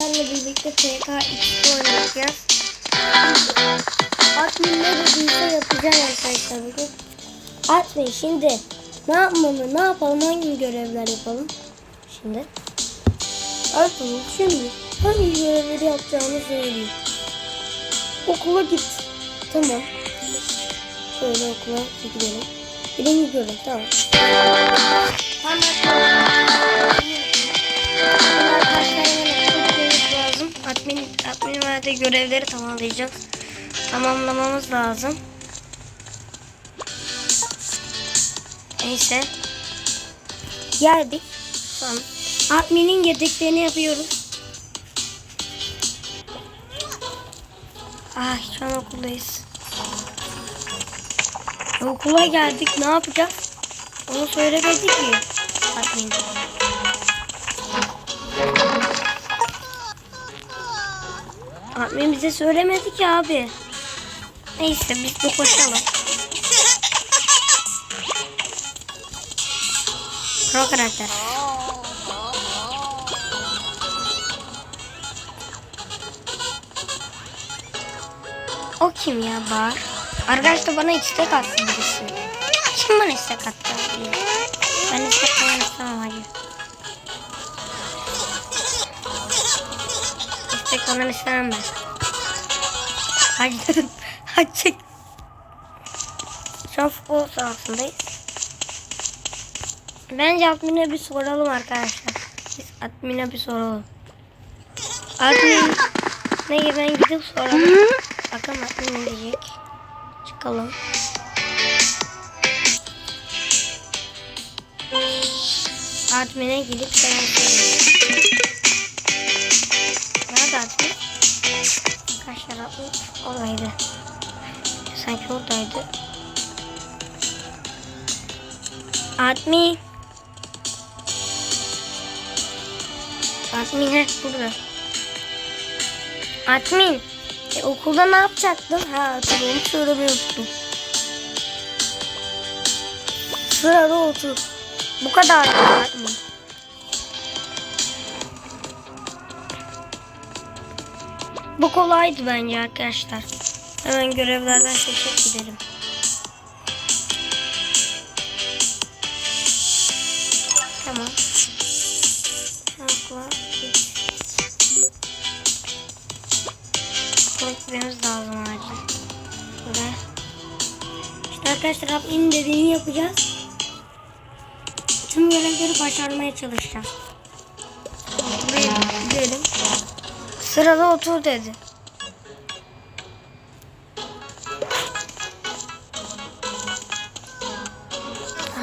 Sizlerle birlikte PKX oynayacağız. Admin ne dediyse yapacağım arkadaşlar bugün. Admin şimdi ne yapmamı, ne yapalım, hangi görevler yapalım? Şimdi. Admin şimdi hangi görevleri yapacağımı söyleyeyim. Okula git. Tamam. Şöyle okula gidelim. Birinci görev tamam. Tamam. lazım. Verdiği görevleri tamamlayacağız. Tamamlamamız lazım. Neyse. Geldik. Tamam. Admin'in yedeklerini yapıyoruz. Ay şu an okuldayız. Okula geldik. Ne yapacağız? Onu söylemedi ki. Admin. Admin bize söylemedi ki abi. Neyse biz de koşalım. Pro karakter. O kim ya Bahar? Arkadaşlar bana istek attı birisi. Kim bana istek attı? Ben istek falan istemem İstek falan istemem ben. Hayır. Açık. Şu an futbol sahasındayız. Bence admine bir soralım arkadaşlar. Biz admine bir soralım. Admin ne ben gidip soralım. Bakalım admin ne diyecek. Çıkalım. Admin'e gidip selam söyleyeyim. Oradaydı. Sanki oradaydı. Admin. Admin heh burada. Admin. E, okulda ne yapacaktın? Ha hatırlıyorum söylemeyi unuttum. Sırada otur. Bu kadar Admin. Bu kolaydı bence arkadaşlar. Hemen görevlerden seçip gidelim. Tamam. Okula gitmemiz lazım acil. Buraya. İşte arkadaşlar Rabbinin dediğini yapacağız. Tüm görevleri başarmaya çalışacağız. Buraya gidelim. Sırada otur dedi.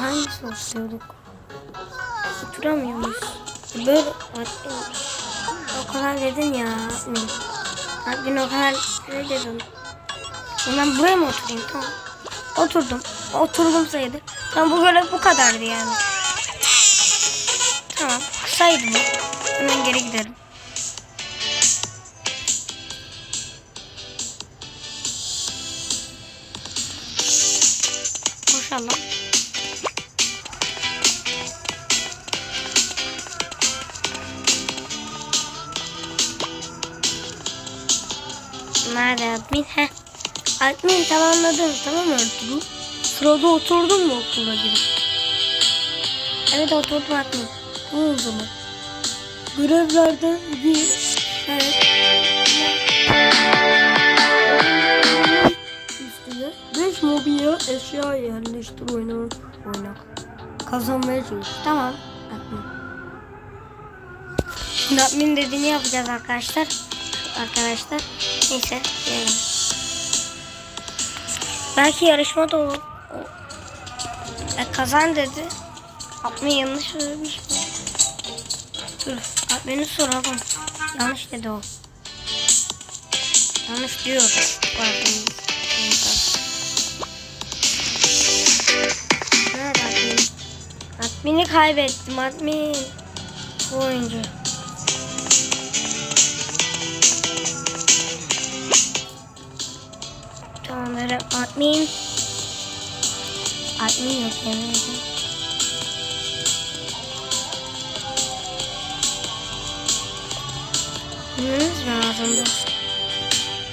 Hangisi oturuyorduk? Oturamıyor muyuz? Böyle o kadar dedin ya. Admin o kadar ne dedin? Ben buraya mı oturayım? Tamam. Oturdum. Oturdum sayılır. Tamam bu görev bu kadardı yani. Tamam. Kısaydı bu. Hemen geri gidelim. Admin? Heh. Admin tamamladım. Tamam mı Ertuğrul? Sırada oturdun mu okula girip? Evet oturdum admin. Tamam o zaman. Görevlerden bir... Evet. Üstüne 5 mobilya eşya yerleştir oynar. Oynak. Kazanmaya çalış. Tamam. Admin. Şimdi admin dediğini yapacağız arkadaşlar. Arkadaşlar. Neyse. Diyelim. Belki yarışma da olur. E, kazan dedi. Admin yanlış söylemiş mi? Dur. Admin'i soralım. Yanlış dedi o. Yanlış diyor. Pardon. Admin'i kaybettim admin. Bu oyuncu. Öyle admin. Admin yok yemeğe. Bilmemiz lazımdı.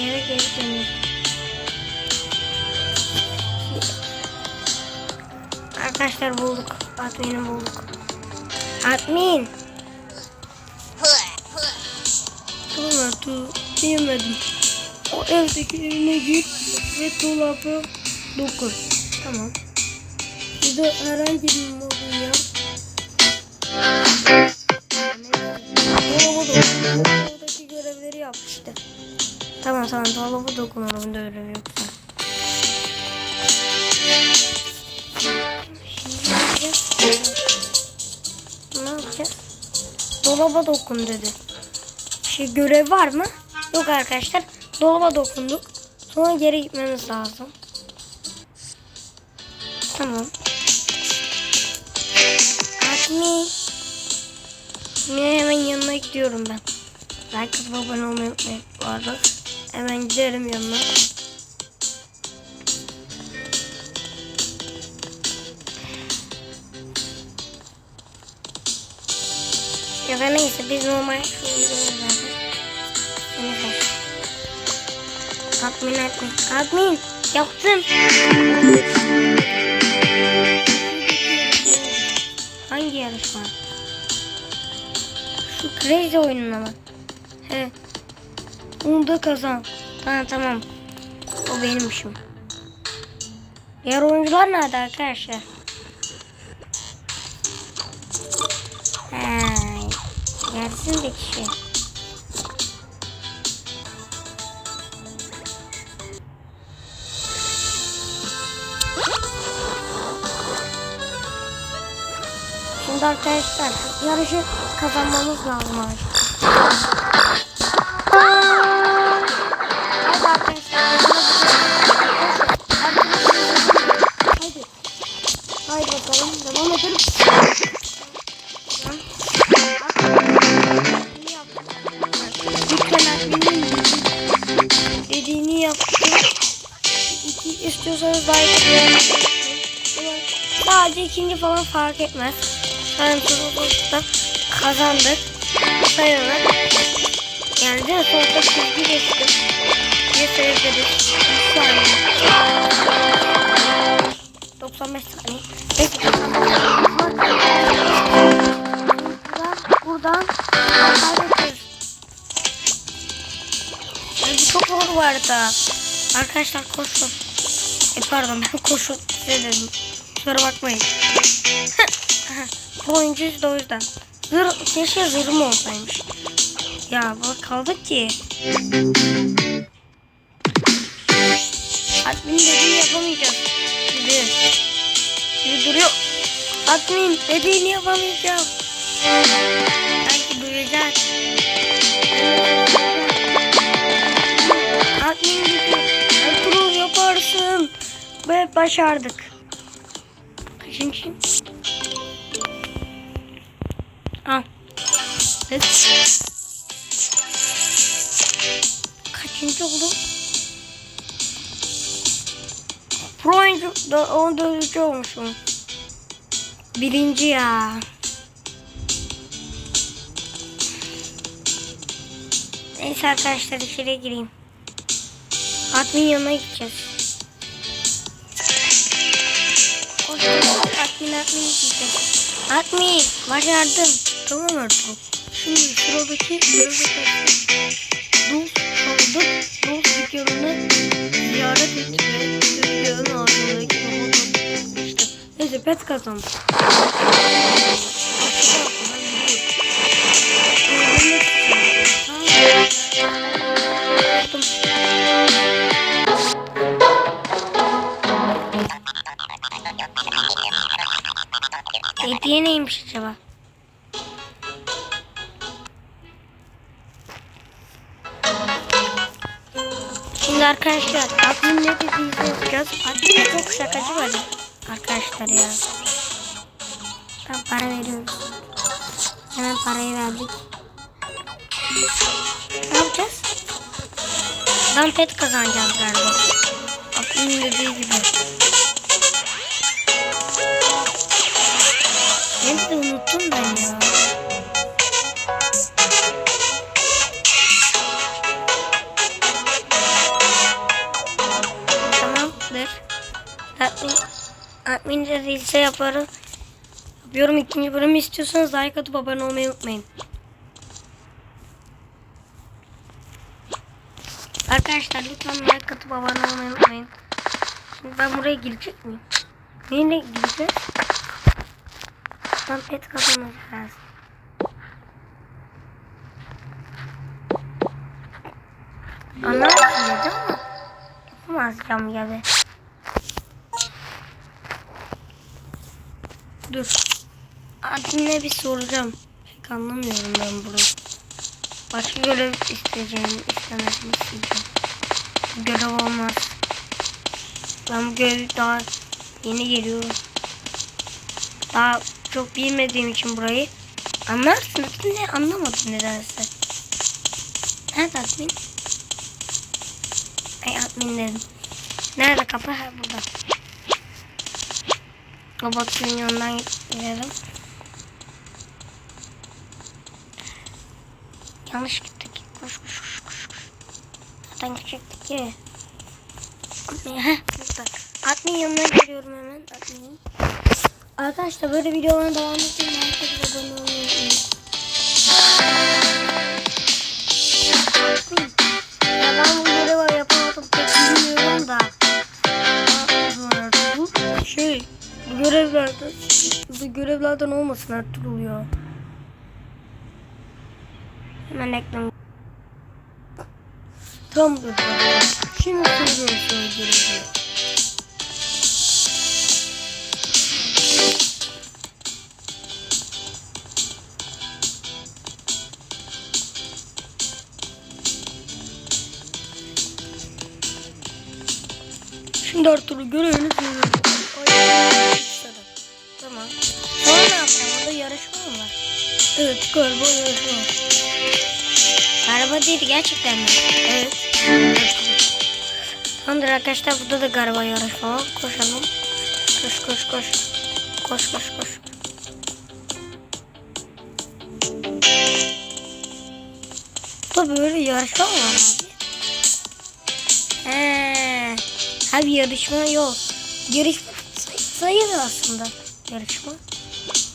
Eve geri dönüyoruz. Arkadaşlar bulduk. Admin'i bulduk. Admin. Tamam artık. O evdeki evine git ve dolabı dokun. Tamam. Bir de herhangi bir mobil ya. Dolabı dokun. Oradaki görevleri yap işte. Tamam tamam dolabı dokun onun da görevi yoksa. Ne yapacağız? Dolaba dokun dedi. Şey görev var mı? Yok arkadaşlar. Dolaba dokunduk. Sonra geri gitmemiz lazım. Tamam. Admin. Yine hemen yanına gidiyorum ben. Like atıp abone olmayı unutmayın bu arada. Hemen giderim yanına. Ya da neyse biz normal şunu Admin admin. Admin yaptım. Hangi yarışma? Şu crazy oyununa mı? He. Onu da kazan. Tamam tamam. O benim işim. Diğer oyuncular nerede arkadaşlar? He. Gelsin de kişi. Şimdi arkadaşlar yarışı kazanmamız lazım artık. Dediğini yaptım. İstiyorsanız like. Sadece ikinci falan fark etmez. Turumuzda kazandık. Sayılır. Yani de sonuçta çizgi geçtim. Bir sayabiliriz. 3 saniye. 95 saniye. Peki. Buradan. Yani bu çok zor bu arada. Arkadaşlar koşun. E pardon ben koşun dedim. Kusura bakmayın. Bu oyuncuyuz da o yüzden. Zır, keşke zırhım olsaymış. Ya bak kaldık ki. Admin dediğini yapamayacağız. Dedi. Dedi duruyor. Admin dediğini yapamayacağım. Belki duyacak. Admin dedi. Ertuğrul yaparsın. Ve başardık. Kaçıncı? Evet. Kaçıncı oldum? Pro oyuncu da 14. olmuşum. Birinci ya. Neyse arkadaşlar içeri gireyim. Admin yanına gideceğiz. Admin admin gideceğiz. Admin başardım. Tamam artık. Şimdi sıradaki sıradaki Dul sandık Dul dükkanını ziyaret etti ve dükkanın ardındaki robotu işte. Neyse pet kazandı. Hediye neymiş acaba? Arkadaşlar admin ne dediğini yapacağız. Admin çok şakacı böyle. Arkadaşlar ya. Tam para veriyoruz. Hemen parayı verdik. Ne yapacağız? Dan pet kazanacağız galiba. Admin dediği gibi. Ben de unuttum ben ya. Admin, admin de değilse yaparım. Yapıyorum ikinci bölümü istiyorsanız like atıp abone olmayı unutmayın. Arkadaşlar lütfen like atıp abone olmayı unutmayın. Şimdi ben buraya girecek miyim? Neyle gireceğiz? Ben pet kazanacağız. Anlarsın dedi ama yapamayacağım gibi. Dur. Admin'e bir soracağım. Pek anlamıyorum ben burayı. Başka görev isteyeceğim, istemediğimi isteyeceğim. Görev olmaz. Ben bu görev daha yeni geliyorum. Daha çok bilmediğim için burayı. Anlarsınız ne anlamadım nedense. Nerede admin? Ay admin dedim. Nerede kapı? Ha burada. Robotun yanından gidelim. Yanlış gittik. Koş koş koş koş. Nereden gidecektik ki? Heh burada. Admin yanına geliyorum hemen. Admin. Arkadaşlar böyle videoların devamı için herkese abone olmayı unutmayın. Bu görevlerden olmasın Ertuğrul ya. Hemen ekran. Tam burada. Şimdi söylüyorum görevi. Şimdi Ertuğrul görevini söylüyorum. Yarışma mı var? Evet galiba yarışma var. Galiba değil gerçekten mi? Evet. Tamamdır arkadaşlar burada da galiba yarışma var. Koşalım. Koş koş koş. Koş koş koş. Burada böyle yarışma mı var abi? He. Abi yarışma yok. Yarışma say- sayılır aslında. Yarışma.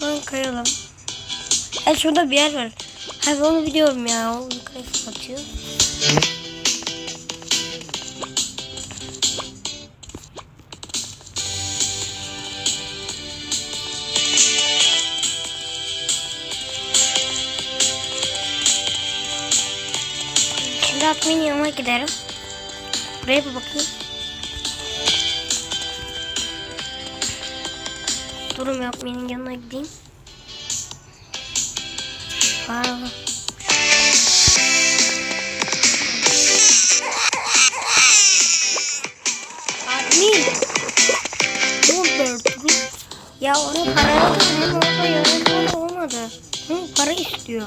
Ben kayalım. Ha şurada bir yer var. Abi onu biliyorum ya. O yukarı atıyor. Şimdi admin yanına giderim. Buraya bir bakayım. Durum yapmayın yanına gideyim. Pardon. Admin. Ya onu para hem orada yarışma olmadı. Hı, para istiyor.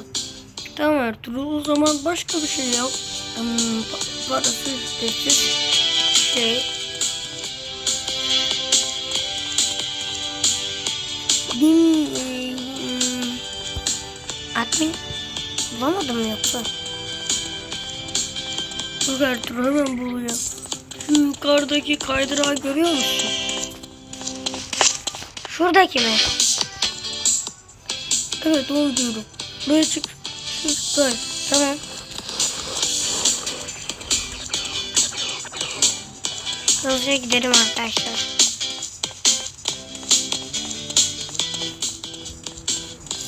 Tamam Ertuğrul o zaman başka bir şey yap. Hmm, pa- parası ücretsiz şey. Bulamadım yoksa? Dur hemen bulacağım. Şu yukarıdaki kaydırağı görüyor musun? Şuradaki mi? Evet onu diyorum. Buraya çık. Böyle. Tamam. Hızlıca gidelim arkadaşlar.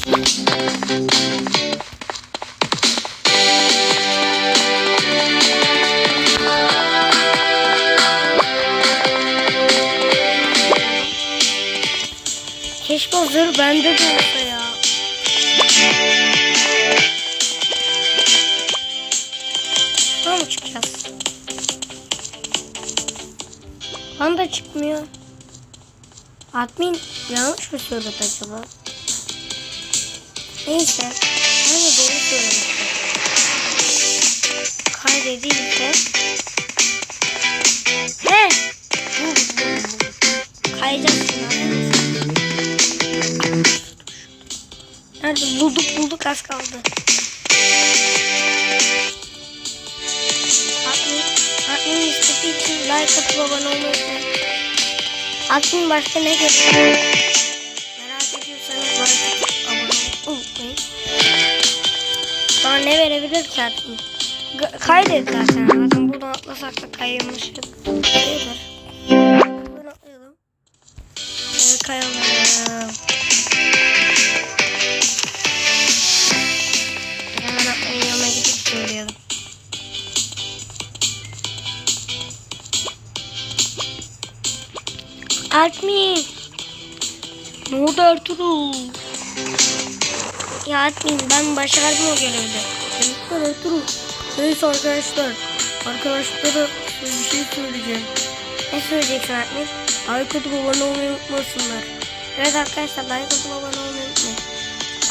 Keşke o zırh bende de olsa ya. Şuradan mı çıkacağız? Lan da çıkmıyor. Admin yanlış mı söyledi acaba? Neyse. Ben de doğru söylemiştim. Kaydedilse. He! Bu, Nerede? Bulduk bulduk az kaldı. Admin, istediği için like atıp abone olmayı unutmayın. Admin başka ne geliyor? Merak ediyorsanız like atıp abone unutmayın. Bana ne verebilir ki admin? Kaydet zaten. Zaten buradan atlasak da kayılmışız. Buradan atlayalım. Evet kayalım. Admin. Ne oldu Ertuğrul? Ya Admin ben başardım o görevde. Tebrikler Ertuğrul. Neyse arkadaşlar. Arkadaşlara bir şey söyleyeceğim. Ne söyleyeceksin? Like atıp abone olmayı unutmasınlar. Evet arkadaşlar atıp abone olmayı unutmayın.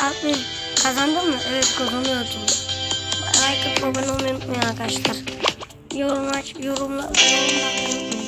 Admin kazandın mı? Evet kazanıyordum. Like atıp abone olmayı unutmayın arkadaşlar. Yorum aç, yorumla, yorumla unutmayın.